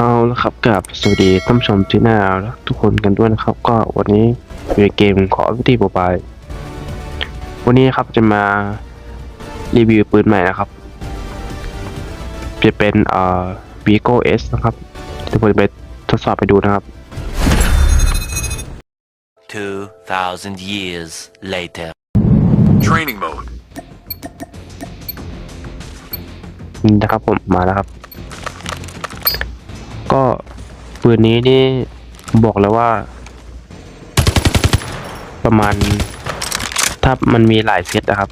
เอาละครับกับสวัสดีท่านผู้ชมที่น่ารักทุกคนกันด้วยนะครับ ก็วันนี้อยู่ในเกมขอวิธีโปรไฟล์วันนี้ครับจะมารีวิวปืนใหม่นะครับจะเป็นเอ่อ Vigo S นะครับเดี๋ยวผมจะไปทดสอบไปดูนะครับ 2,000 years later. Training mode. นี่นะครับผมมาแล้วครับ ก็ปืนนี้นี่บอกเลยว่า ประมาณ ถ้ามันมีหลายเซตนะครับ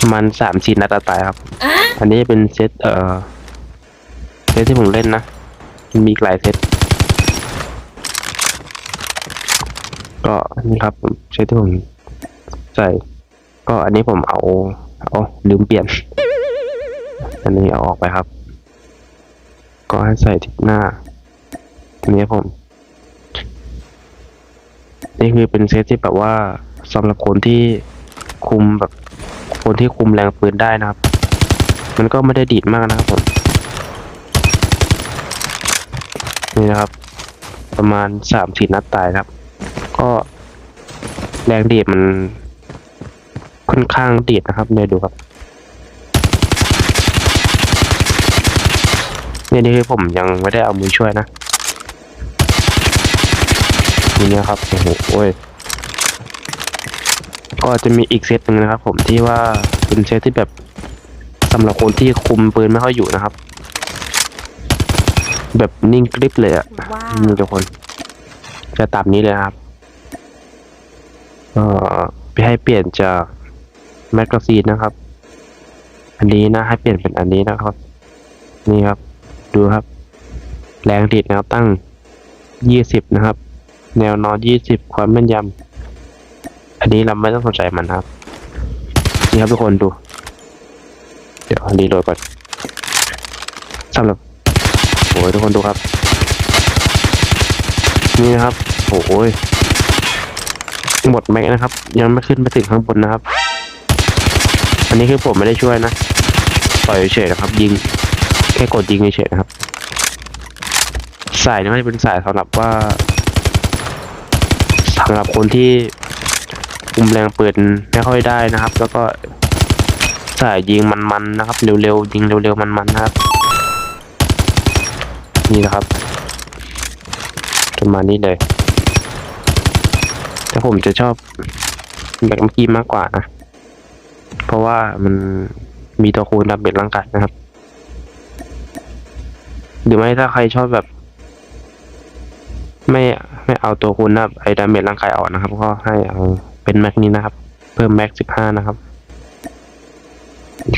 ประมาณสามสี่นัดอะตายครับ อันนี้เป็นเซตเอ่อเซตที่ผมเล่นนะมันมีหลายเซตก็นี่ครับเซตที่ผมใส่ ก็อันนี้ผมเอาเอาลืมเปลี่ยน อันนี้เอาออกไปครับ ก็ให้ใส่ที่หน้าอันนี้ผม นี่คือเป็นเซตที่แบบว่าสำหรับคนที่คุมแบบ คนที่คุมแรงปืนได้นะครับ มันก็ไม่ได้ดีดมากนะครับผม นี่นะครับ ประมาณสามสี่นัดตายครับ ก็แรงดีดมันค่อนข้างดีดนะครับเนี่ยดูครับ นี่ยนี่คือผมยังไม่ได้เอามือช่วยนะนี่เนี่ยครับโอ้โหโอ้ยก็จะมีอีกเซตหนึ่งนะครับผมที่ว่าเป็นเซตที่แบบสำหรับคนที่คุมปืนไม่ค่อยอยู่นะครับ แบบนิ่งกริบเลยอะว้าวนี่ทุกคน จะตามนี้เลยนะครับเอ่อไปให้เปลี่ยนจากแมกกาซีนนะครับ อันนี้นะให้เปลี่ยนเป็นอันนี้นะครับ นี่ครับ ดูครับ แรงดีดนะครับตั้งยี่สิบนะครับ แนวนอนยี่สิบความแม่นยำอันนี้เราไม่ต้องสนใจมันครับ นี่ครับทุกคนดู เดี๋ยวรีโหลดก่อนสำหรับโอ้ยทุกคนดูครับ นี่นะครับโอ้ยหมดแม็กนะครับ ยังไม่ขึ้นไปถึงข้างบนนะครับ อันนี้คือผมไม่ได้ช่วยนะ ปล่อยเฉยๆนะครับ ยิง แค่กดยิงเฉยๆนะครับ สายนี้มันจะเป็นสายสำหรับว่าสำหรับคนที่คุมแรงปืนไม่ค่อยได้นะครับ แล้วก็สายยิงมันๆนะครับ เร็วๆยิงเร็วๆมันๆนะครับ นี่นะครับประมาณนี้เลยแต่ผมจะชอบแบบเมื่อกี้มากกว่านะ เพราะว่ามันมีตัวคูณดับเบิลร่างกายนะครับ หรือไม่ถ้าใครชอบแบบ ไม่ไม่เอาตัวคูณนะไอ้ดาเมจร่างกายออกนะครับ ก็ให้เอาเป็นแม็กนี้นะครับ เพิ่มแม็กสิบห้านะครับ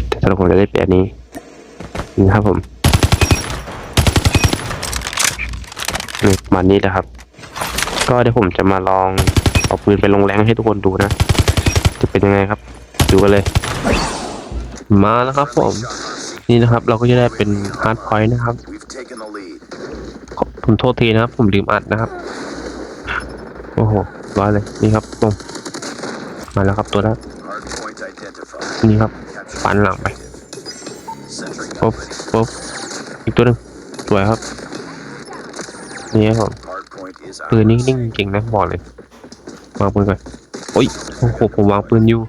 แต่สำหรับผมจะได้เปลี่ยนนี้นี่นะครับผมนี่มานี้แหละครับ ก็เดี๋ยวผมจะมาลองเอาปืนไปลงแรงให้ทุกคนดูนะ จะเป็นยังไงครับ ดูกันเลย มาแล้วครับผม นี่นะครับ เราก็จะได้เป็นฮาร์ดพอยต์นะครับ ผมโทษทีนะครับ ผมลืมอัดนะครับ โอ้โห ร้อยเลย นี่ครับตรงมาแล้วครับตัวแรกนี่ครับ Capture ฟันหลังไปปุ๊บปุ๊บอีกตัวหนึ่งสวยครับ นี่ครับปืนนิ่งจริงนะบอกเลยวางปืนก่อนโอ้ยโอ้โหผมวางปืนอยู่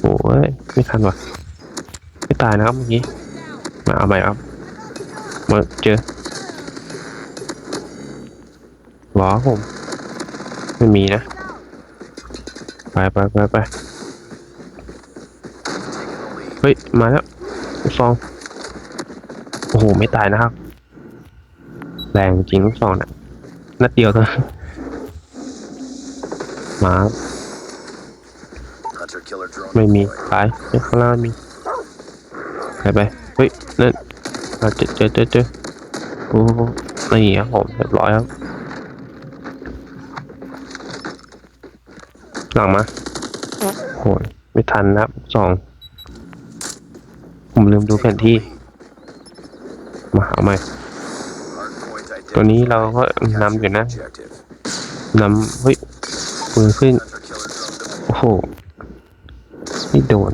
โอ้ยไม่ทันว่ะไม่ตายนะครับเมื่อกี้มาเอาใหม่ครับมาเจอ หรอผม ไม่มีนะ ไปไปไปไปเฮ้ย มาแล้วลูกซอง โอ้โห ไม่ตายนะครับ แรงจริงลูกซองน่ะนัดเดียวเท่านั้นมาไม่มี deployed. ตายเฮ้ยข้างล่างมีไปไปเฮ้ยนั่นเจอเจอเจอเจอโอ้โหนี่ครับผมเรียบร้อยครับ หลังมาโหยไม่ทันนะครับสองผมลืมดูแผนที่ มาเอาใหม่ Hard point ตัวนี้เราก็ identified. นำอยู่นะ Objective. นำเฮ้ยปืนขึ้น Hunter killer drone deployed. โอ้โห ไม่โดน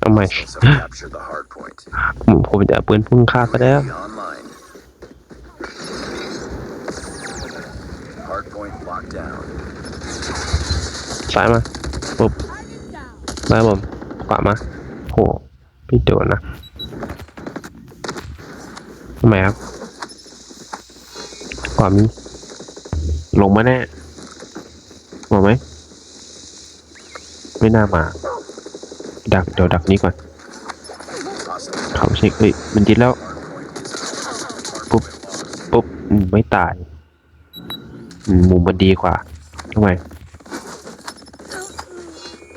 เอาใหม่ Also capture the hard point. ผมผมจะเอาปืนพุ่งฆ่าก็ได้ ซ้ายมาปุ๊บซ้ายผมขวามาโหพี่โดนนะทำไมครับขวามีลงมาแน่มาไหมไม่น่ามา ดักเดี๋ยวดักนี้ก่อนเขาเช็คเฮ้ยมันยึดแล้ว hard point is out. Hard Boop. point lost. ปุ๊บ ไม่ตาย มุมมันดีกว่าทำไม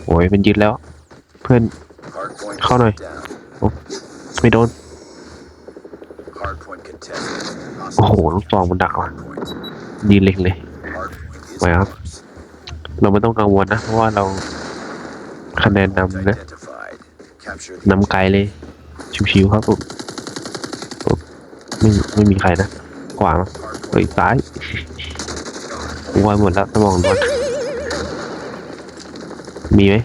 โอ้ยมันยึดแล้ว เพื่อน Hard point Khó này. down. ไม่โดน โอ้โหลูกซองมันดักว่ะยืนเล็งเลย Hard point is Mày hả? ours. เราไม่ต้องกังวลนะ เพราะว่าเราคะแนนนำนะนำไกลเลย ชิวๆครับผมไม่ไม่มีใครนะ ขวาเฮ้ยซ้าย วายหมดแล้วสมองนวล มีไหม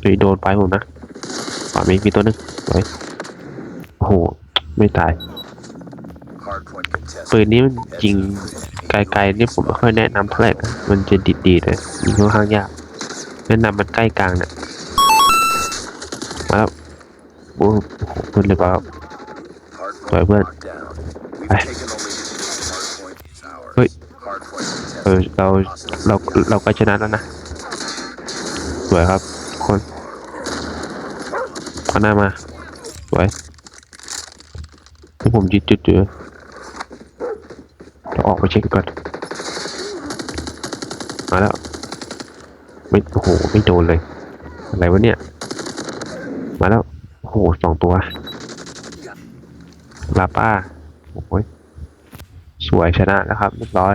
เฮ้ยโดนไปผมดนะขวามีมีตัวนึงไว้โอ้โห ไม่ตาย ปืนนี้มันยิงไกลๆนี่ผมไม่ค่อยแนะนำเท่าไหร่มันจะดีดๆเลยยิงค่อนข้างยากแนะนำมันใกล้กลางเนี่ยมาแล้วโอ้โหขึ้นเลยครับ Hard Right, point but- locked down. We've Ai. taken the เออเราเราเราก็ชนะแล้วนะสวยครับ คนเอาหน้ามาสวยให้ผมยึดจุดอยู่เราออกไปเช็คก่อนมาแล้วไม่โอ้โหไม่โดนเลย อะไรวะเนี่ย มาแล้วโอ้โหสองตัวลาป้าโอ้ยสวยชนะแล้วครับเรียบร้อย